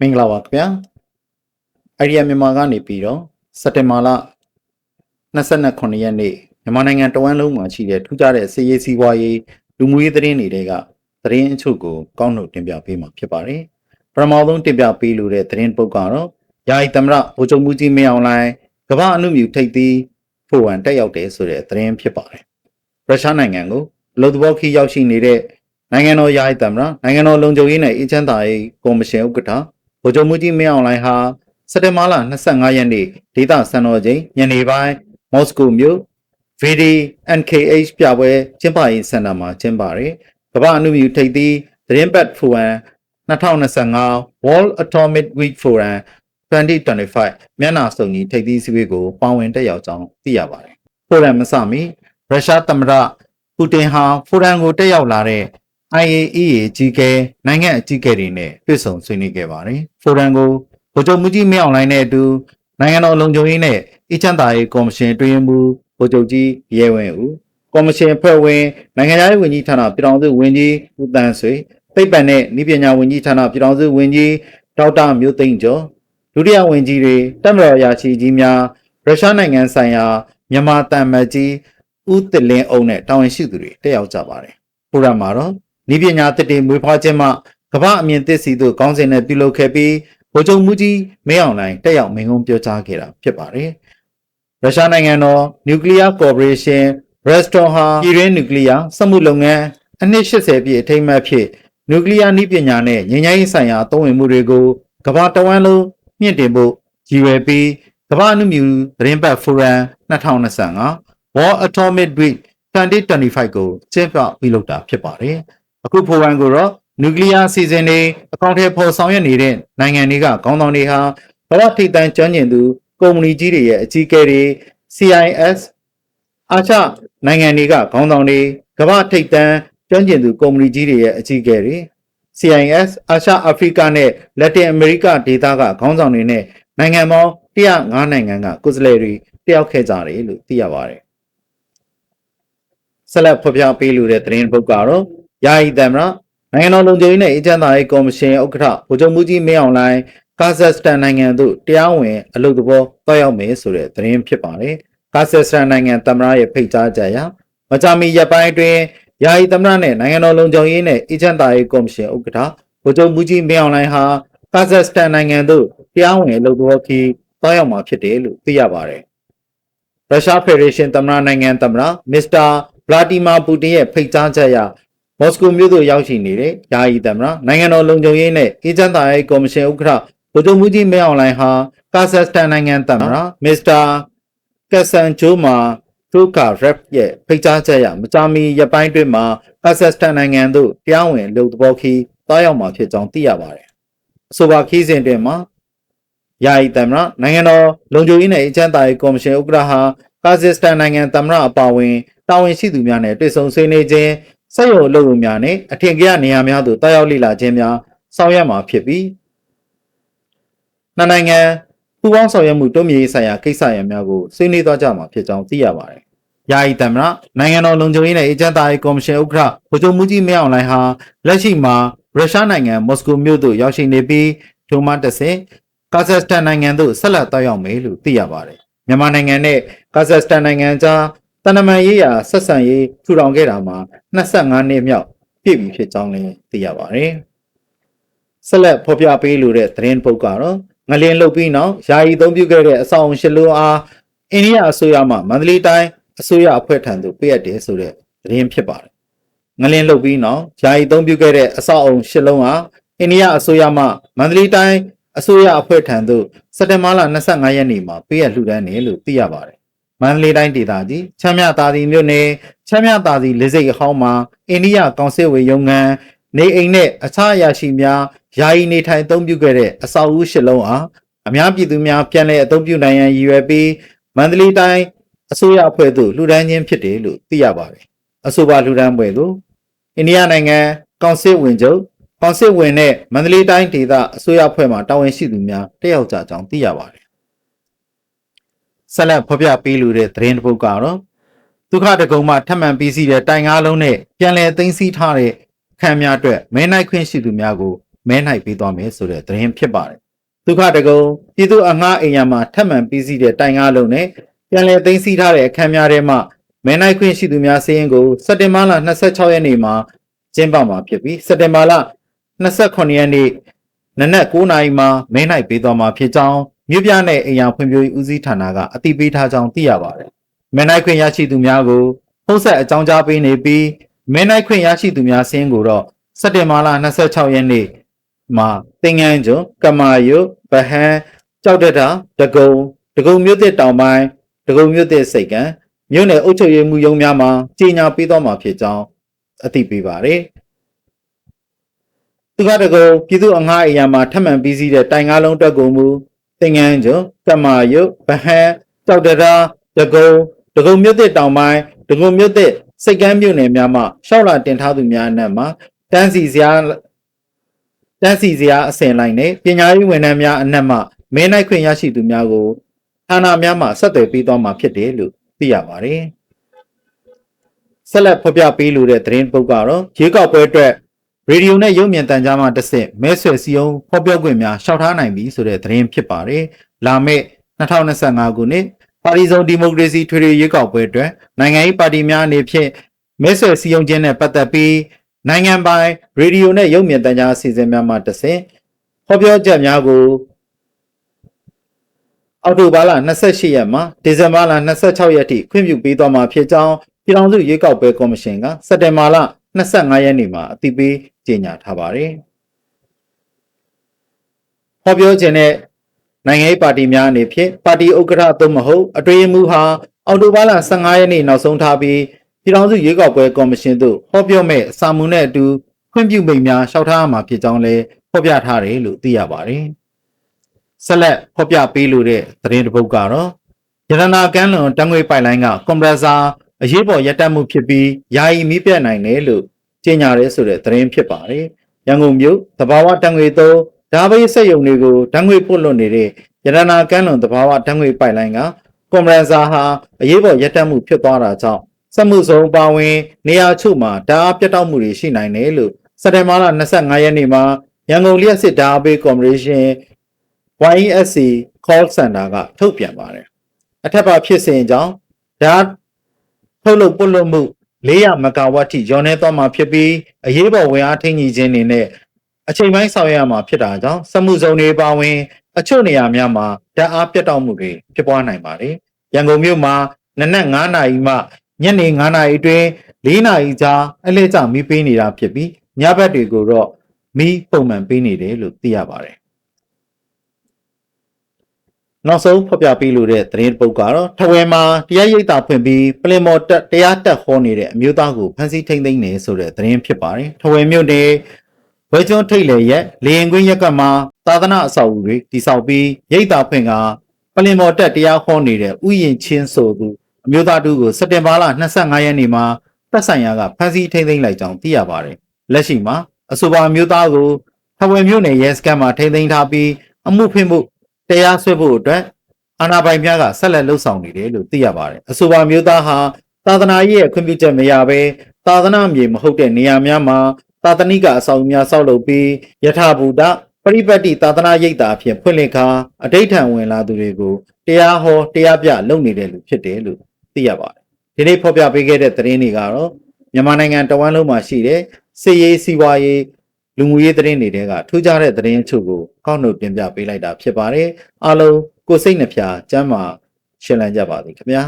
မင်္ဂလာပါခင်ဗျာအိုင်ဒီယာမြန်မာကနေပြီးတော့စက်တင်ဘာလ29ရက်နေ့မြန်မာနိုင်ငံတဝန်းလုံးမှာရှိတဲ့ထူးခြားတဲ့စီရေးစီးပွားရေးလူမှုရေးသတင်းတွေကသတင်းအချို့ကိုကောက်နှုတ်တင်ပြပေးမှာဖြစ်ပါတယ်ပထမဆုံးတင်ပြပေးလိုတဲ့သတင်းပုတ်ကတော့ယာယီသမရဗိုလ်ချုပ်မှုကြီးမင်းအောင်လှိုင်ကမ္ဘာအမှုမြူထိပ်သီးဖို့ဝန်တက်ရောက်တယ်ဆိုတဲ့သတင်းဖြစ်ပါတယ်ရုရှားနိုင်ငံကိုအလုပ်သဘောခီးရောက်ရှိနေတဲ့နိုင်ငံတော်ယာယီသမရနိုင်ငံတော်လုံခြုံရေးနဲ့အေဂျင့်တာရေးကော်မရှင်ဥက္ကဋ္ဌ ဗိုလ်ချုပ်မှုကြီးမင်းအောင်လှိုင်ဟာစက်တင်ဘာလ25ရက်နေ့ဒေသစံတော်ချိန်ညနေပိုင်းမော်စကိုမြို့ VD NKH ပြပွဲကျင်းပရေးစင်တာမှာကျင်းပတယ်။ကမ္ဘာအမှုမြူထိပ်သီးသတင်းပတ်ဖိုရမ်2025 World Atomic Week Forum 2025မျက်နှာစုံကြီးထိပ်သီးစည်းဝေးကိုပါဝင်တက်ရောက်ကြောင်းသိရပါတယ်။ဖိုရမ်မစမီရုရှားသမ္မတပူတင်ဟာဖိုရမ်ကိုတက်ရောက်လာတဲ့ IAEA ကြီးကဲနိုင်ငံအကြီးအကဲတွေနဲ့တွေ့ဆုံဆွေးနွေးခဲ့ပါတယ်။ဖိုရမ်ကိုဗိုလ်ချုပ်မှုကြီးမင်းအောင်လှိုင်နဲ့အတူနိုင်ငံတော်လုံခြုံရေးနဲ့အချမ်းသာရေးကော်မရှင်တွင်မှူးဗိုလ်ချုပ်ကြီးရဲဝင်းဦးကော်မရှင်ဖွဲ့ဝင်နိုင်ငံသားရေးဝန်ကြီးဌာနပြည်ထောင်စုဝန်ကြီးဦးတန်းဆွေသိပ္ပံနဲ့ဤပညာဝန်ကြီးဌာနပြည်ထောင်စုဝန်ကြီးဒေါက်တာမျိုးသိန်းကျော်ဒုတိယဝန်ကြီးတွေတက်မတော်ရာရှိကြီးများရုရှားနိုင်ငံဆိုင်ရာမြန်မာတန်မတ်ကြီးဦးတလင်းအုံနဲ့တာဝန်ရှိသူတွေတက်ရောက်ကြပါတယ်။ဖိုရမ်မှာတော့ ဤပညာတည်မွေးဖွားခြင်းမှကမ္ဘာအမြင်သစ်စီသို့ကောင်းစဉ်နဲ့ပြုလုပ်ခဲ့ပြီးဗိုလ်ချုပ်မူကြီးမင်းအောင်လှိုင်တက်ရောက်မိန့်ခွန်းပြောကြားခဲ့တာဖြစ်ပါတယ်။ရုရှားနိုင်ငံတော် Nuclear Corporation Rostom ဟာပြည်တွင်း Nuclear စက်မှုလုပ်ငန်းအနှစ်80ပြည့်အထိမ်းအမှတ်ဖြင့် Nuclear နည်းပညာနဲ့ငြိမ်းချမ်းရေးဆိုင်ရာသုံးဝင်မှုတွေကိုကမ္ဘာတဝန်းလုံးမြင့်တင်ဖို့ရည်ရွယ်ပြီးကမ္ဘာ့အနုမြူသတင်းပတ်ဖိုရမ်2025 World Atomic Week 2025ကိုကျင်းပပြုလုပ်တာဖြစ်ပါတယ်။ အခုဖိုရမ်ကိုတော့နျူကလ িয়ার အစီအစဉ်တွေအကောင့်ထဲပေါ်ဆောင်ရွက်နေတဲ့နိုင်ငံတွေကခေါင်းဆောင်တွေဟာဘဝထိပ်တန်းကျွမ်းကျင်သူကုမ္ပဏီကြီးတွေရဲ့အကြီးအကဲတွေ CIS အာရှနိုင်ငံတွေကခေါင်းဆောင်တွေကမ္ဘာထိပ်တန်းကျွမ်းကျင်သူကုမ္ပဏီကြီးတွေရဲ့အကြီးအကဲတွေ CIS အာရှအာဖရိကနဲ့လက်တင်အမေရိကဒေသကခေါင်းဆောင်တွေနဲ့နိုင်ငံပေါင်း105နိုင်ငံကကိုယ်စားလှယ်တွေတယောက်ခဲ့ကြတယ်လို့သိရပါတယ်ဆက်လက်ဖော်ပြပေးလိုတဲ့သတင်းပုတ်ကတော့ ယာယီသမ္မတနိုင်ငံတော်လုံခြုံရေးနဲ့အေဂျင့်သားရေးကော်မရှင်ဥက္ကဋ္ဌဗိုလ်ချုပ်မှုကြီးမင်းအောင်လှိုင်ကာဇက်စတန်နိုင်ငံသို့တရားဝင်အလုပ်သဘောတွားရောက်မယ်ဆိုတဲ့သတင်းဖြစ်ပါတယ်။ကာဇက်စတန်နိုင်ငံသမ္မတရဲ့ဖိတ်ကြားချက်အရမကြာမီရက်ပိုင်းအတွင်းယာယီသမ္မတနဲ့နိုင်ငံတော်လုံခြုံရေးနဲ့အေဂျင့်သားရေးကော်မရှင်ဥက္ကဋ္ဌဗိုလ်ချုပ်မှုကြီးမင်းအောင်လှိုင်ဟာကာဇက်စတန်နိုင်ငံသို့တရားဝင်အလုပ်သဘောခီးတွားရောက်မှာဖြစ်တယ်လို့သိရပါတယ်။ရုရှားဖက်ဒရေးရှင်းသမ္မတနိုင်ငံသမ္မတမစ္စတာဗလာတီမာပူတင်ရဲ့ဖိတ်ကြားချက်အရ မော်စကိုမြို့သို့ရောက်ရှိနေတဲ့ယာယီသမ္မတနိုင်ငံတော်လုံခြုံရေးနဲ့အေဂျင့်သားရေးကော်မရှင်ဥက္ကဋ္ဌဗိုလ်ချုပ်မှုကြီးမင်းအောင်လှိုင်ဟာကာဇက်စတန်နိုင်ငံသမ္မတမစ္စတာကက်ဆန်ဂျိုမာထိုကာရက်ရဲ့ဖိတ်ကြားချက်အရမကြာမီရက်ပိုင်းတွင်မှာကာဇက်စတန်နိုင်ငံသို့တရားဝင်လူသဘောခီးတွားရောက်မှာဖြစ်ကြောင်းသိရပါတယ်။အဆိုပါခီးစဉ်တွင်မှာယာယီသမ္မတနိုင်ငံတော်လုံခြုံရေးနဲ့အေဂျင့်သားရေးကော်မရှင်ဥက္ကဋ္ဌဟာကာဇက်စတန်နိုင်ငံသမ္မတအပါအဝင်တာဝန်ရှိသူများနဲ့တွေ့ဆုံဆွေးနွေးခြင်း စက်ရုံအလုပ်ရုံများနဲ့အထင်ကြီးနေရာများသို့တာရောက်လေ့လာခြင်းများဆောင်ရွက်မှာဖြစ်ပြီးနှစ်နိုင်ငံပူးပေါင်းဆောင်ရွက်မှုတိုးမြင့်ရေးဆိုင်ရာကိစ္စရပ်များကိုဆွေးနွေးသွားကြမှာဖြစ်ကြောင်းသိရပါတယ်။ယာယီသမ္မတနိုင်ငံတော်လုံခြုံရေးနဲ့အေဂျင့်သားရေးကော်မရှင်ဥက္ကဋ္ဌဗိုလ်ချုပ်မှုကြီးမင်းအောင်လှိုင်ဟာလက်ရှိမှာရုရှားနိုင်ငံမော်စကိုမြို့သို့ရောက်ရှိနေပြီးဒိုမတ်တဆင်ကာဇက်စတန်နိုင်ငံသို့ဆက်လက်တောက်ရောက်မယ်လို့သိရပါတယ်။မြန်မာနိုင်ငံနဲ့ကာဇက်စတန်နိုင်ငံကြား တန်တမန်ရေးရာဆက်ဆံရေးထူထောင်ခဲ့တာမှာ25နှစ်မြောက်ပြည့်ပြီဖြစ်ကြောင်းလည်းသိရပါတယ်။ဆက်လက်ဖော်ပြပေးလိုတဲ့သတင်းပုတ်ကတော့ငလင်းလုတ်ပြီးနောက်ယာယီသုံးပြုခဲ့တဲ့အဆောင်ရှစ်လုံးအားအိန္ဒိယအစိုးရမှမန္တလေးတိုင်းအစိုးရအဖွဲ့ထံသို့ပေးအပ်တယ်ဆိုတဲ့သတင်းဖြစ်ပါတယ်။ငလင်းလုတ်ပြီးနောက်ယာယီသုံးပြုခဲ့တဲ့အဆောက်အုံရှစ်လုံးအားအိန္ဒိယအစိုးရမှမန္တလေးတိုင်းအစိုးရအဖွဲ့ထံသို့စက်တင်ဘာလ25ရက်နေ့မှာပေးအပ်လှူဒန်းတယ်လို့သိရပါတယ်။ မန္တလေးတိုင်းဒေသကြီးချမ်းမြသာစီမြို့နယ်ချမ်းမြသာစီလေစိတ်အဟောင်းမှာအိန္ဒိယကောင်စစ်ဝေရုံငန်းနေအိမ်နဲ့အခြားအရာရှိများယာယီနေထိုင်အသုံးပြုခဲ့တဲ့အဆောက်အဦရှစ်လုံးအားအများပြည်သူများပြန်လည်အသုံးပြုနိုင်ရန်ရည်ရွယ်ပြီးမန္တလေးတိုင်းအစိုးရအဖွဲ့သို့လှူဒန်းခြင်းဖြစ်တယ်လို့သိရပါတယ်။အဆိုပါလှူဒန်းပွဲကိုအိန္ဒိယနိုင်ငံကောင်စစ်ဝင်ချုပ်ကောင်စစ်ဝင်နဲ့မန္တလေးတိုင်းဒေသအစိုးရအဖွဲ့မှတာဝန်ရှိသူများတက်ရောက်ကြကြောင်းသိရပါတယ်။ ဆက်လက်ဖော်ပြပေးလိုတဲ့သတင်းတစ်ပုဒ်ကတော့ဒုက္ခတကုံမှထပ်မံပြီးစီးတဲ့တိုင်ငါးလုံးနဲ့ပြန်လည်သိမ်းဆည်းထားတဲ့ခံများအတွက်မဲနိုင်ခွင့်ရှိသူများကိုမဲနိုင်ပေးသွားမယ်ဆိုတဲ့သတင်းဖြစ်ပါတယ်ဒုက္ခတကုံပြည်သူအငှားအိမ်ယာမှာထပ်မံပြီးစီးတဲ့တိုင်ကားလုံးနဲ့ပြန်လည်သိမ်းဆည်းထားတဲ့အခမ်းများထဲမှာမဲနိုင်ခွင့်ရှိသူများစည်းရင်းကိုစက်တင်ဘာလ26ရက်နေ့မှာကျင်းပမှာဖြစ်ပြီးစက်တင်ဘာလ28ရက်နေ့နနက်9:00နာရီမှာမဲနိုင်ပေးသွားမှာဖြစ်ကြောင်း မြို့ပြနယ်အိမ်ယာဖွံ့ဖြိုးရေးဦးစီးဌာနကအသိပေးထားကြောင်းသိရပါတယ်။မဲနိုင်ခွင့်ရရှိသူများကိုဖုန်းဆက်အကြောင်းကြားပေးနေပြီးမဲနိုင်ခွင့်ရရှိသူများစည်းရင်းကိုတော့စက်တင်ဘာလ26ရက်နေ့မှာတင်ငန်းကျွန်းကမာယုဗဟန်းကြောက်တတာဒဂုံဒဂုံမြို့သစ်တောင်ပိုင်းဒဂုံမြို့သစ်စိတ်ကံမြို့နယ်အုပ်ချုပ်ရေးမှူးရုံးများမှာကြီးညာပေးသွားမှာဖြစ်ကြောင်းအသိပေးပါတယ်။သူကတကုံပြည်သူအငှားအရာမှာထပ်မံပြီးစီးတဲ့တိုင်ကားလုံးတက်ကုန်မူ တင်ငန်းကျွန်းကမာယုဗဟန်းကြောက်တတာဒဂုံဒဂုံမြို့သစ်တောင်ပိုင်းဒဂုံမြို့သစ်စိတ်ကမ်းမြို့နယ်များမှရှောက်လာတင်ထားသူများအနက်မှာတန်းစီစရာတန်းစီစရာအစဉ်လိုက်နဲ့ပညာရေးဝန်ထမ်းများအနက်မှမဲနိုင်ခွင့်ရရှိသူများကိုဌာနများမှဆက်သွယ်ပေးသွားမှာဖြစ်တယ်လို့သိရပါတယ်။ဆက်လက်ဖော်ပြပေးလိုတဲ့သတင်းပုတ်ကတော့ရေကောက်ပွဲအတွက် ရေဒီယိုနဲ့ရုပ်မြင်သံကြားမှတစ်ဆင့်မဲဆွယ်စည်းရုံးဖော်ပြခွင့်များရှောက်ထားနိုင်ပြီဆိုတဲ့သတင်းဖြစ်ပါတယ်။လာမယ့်2025ခုနှစ်ပါတီစုံဒီမိုကရေစီထွေထွေရွေးကောက်ပွဲအတွက်နိုင်ငံရေးပါတီများအနေဖြင့်မဲဆွယ်စည်းရုံးခြင်းနဲ့ပတ်သက်ပြီးနိုင်ငံပိုင်ရေဒီယိုနဲ့ရုပ်မြင်သံကြားအစီအစဉ်များမှတစ်ဆင့်ဖော်ပြချက်များကိုအောက်တိုဘာလ28ရက်မှဒီဇင်ဘာလ26ရက်ထိခွင့်ပြုပေးသွားမှာဖြစ်ကြောင်းပြည်ထောင်စုရွေးကောက်ပွဲကော်မရှင်ကစက်တင်ဘာလ 25ရက်နေ့မှာအသိပေးကြေညာထားပါတယ်။ဖော်ပြခြင်းနဲ့နိုင်ငံရေးပါတီများအနေဖြင့်ပါတီဥက္ကဋ္ဌသို့မဟုတ်အတွင်းရေးမှူးဟာအောက်တိုဘာလ15ရက်နေ့နောက်ဆုံးထားပြီးပြည်ထောင်စုရွေးကောက်ပွဲကော်မရှင်သို့ဟောပြောမဲ့စာမှုနဲ့အတူခွင့်ပြုမိန့်များလျှောက်ထားရမှာဖြစ်ကြောင်းလည်းဖော်ပြထားတယ်လို့သိရပါတယ်။ဆက်လက်ဖော်ပြပေးလိုတဲ့သတင်းတစ်ပုဒ်ကတော့ရတနာကမ်းလွန်တံငွေပိုက်လိုင်းကကွန်ပရက်ဆာ အရေးပေါ်ရပ်တန့်မှုဖြစ်ပြီးယာယီမီးပြတ်နိုင်တယ်လို့ကြေညာရဲဆိုတဲ့သတင်းဖြစ်ပါတယ်။ရန်ကုန်မြို့သဘာဝတံငွေသုံးဓာဘေးစက်ရုံတွေကိုတံငွေပို့လွှတ်နေတဲ့ရတနာကမ်းလွန်သဘာဝတံငွေပိုက်လိုင်းကကွန်ပရက်ဆာဟာအရေးပေါ်ရပ်တန့်မှုဖြစ်သွားတာကြောင့်စက်မှုစုံပါဝင်နေရာချို့မှာဓာတ်အားပြတ်တောက်မှုတွေရှိနိုင်တယ်လို့စက်တင်ဘာလ25ရက်နေ့မှာရန်ကုန်လျှက်စစ်ဓာတ်အားပေးကော်မရှင် YESC call center ကထုတ်ပြန်ပါတယ်။အထက်ပါဖြစ်စဉ်ကြောင့်ဓာတ် ထုတ်လုပ်ပုတ်လွတ်မှု400မဂါဝတ်ထိရောနေသွားမှာဖြစ်ပြီးအရေးပေါ်ဝင်အားထိန်းကြီးခြင်းနေနဲ့အချိန်ပိုင်းဆောင်ရွက်ရမှာဖြစ်တာကြောင့်စက်မှုဇုံတွေပါဝင် အချို့နေရာများမှာဓာတ်အားပြတ်တောက်မှုတွေဖြစ်ပွားနိုင်ပါတယ်။ရန်ကုန်မြို့မှာနနက်9နာရီမှညနေ9နာရီအတွင်း4နာရီကြာအလဲကျမီးပေးနေတာဖြစ်ပြီးညဘက်တွေကိုတော့မီးပုံမှန်ပေးနေတယ်လို့သိရပါတယ်။ နောက်ဆုံးဖော်ပြပေးလိုတဲ့သတင်းပုတ်ကတော့ထဝယ်မှာတရားရိပ်သာဖွင့်ပြီးပလင်မော်တက်တရားတက်ဟောနေတဲ့အမျိုးသားကိုဖမ်းဆီးထိန်းသိမ်းနေဆိုတဲ့သတင်းဖြစ်ပါတယ်။ထဝယ်မြို့နယ်ဝဲကျွန်းထိတ်လေရက်လေရင်ကွင်းရက်ကမှာသာသနာအဆောက်အဦတွေတိစောက်ပြီးရိပ်သာဖွင့်ကပလင်မော်တက်တရားဟောနေတဲ့ဥယျင်ချင်းဆိုသူအမျိုးသားတူကိုစက်တင်ဘာလ25ရက်နေ့မှာတပ်ဆိုင်ရာကဖမ်းဆီးထိန်းသိမ်းလိုက်ကြောင်းသိရပါတယ်။လက်ရှိမှာအဆိုပါအမျိုးသားကိုထဝယ်မြို့နယ်ရဲစခန်းမှာထိန်းသိမ်းထားပြီးအမှုဖွင့်မှု တရားစွဲဖို့အတွက်အာဏာပိုင်များကဆက်လက်လှုပ်ဆောင်နေတယ်လို့သိရပါတယ်။အဆိုပါမျိုးသားဟာသာသနာရေးရဲ့ခွင့်ပြုချက်မရဘဲသာသနာမြေမဟုတ်တဲ့နေရာများမှာသာသနိကအဆောင်များဆောက်လုပ်ပြီးယထာဘူတပရိပတ်တိသာသနာရိပ်သာအဖြစ်ဖွင့်လှစ်ခါအဋိဋ္ဌံဝင်လာသူတွေကိုတရားဟောတရားပြလုပ်နေတဲ့လူဖြစ်တယ်လို့သိရပါတယ်။ဒီနေ့ဖော်ပြပေးခဲ့တဲ့သတင်းတွေကတော့မြန်မာနိုင်ငံတဝန်းလုံးမှာရှိတဲ့စစ်ရေးစီးပွားရေး လူမှုရေးသတင်းတွေတဲကထူးခြားတဲ့သတင်းအချို့ကိုကောက်နှုတ်တင်ပြပေးလိုက်တာဖြစ်ပါတယ်အားလုံးကိုစိတ်နှဖျားစမ်းမာရှင်းလန်းကြပါသည်ခင်ဗျာ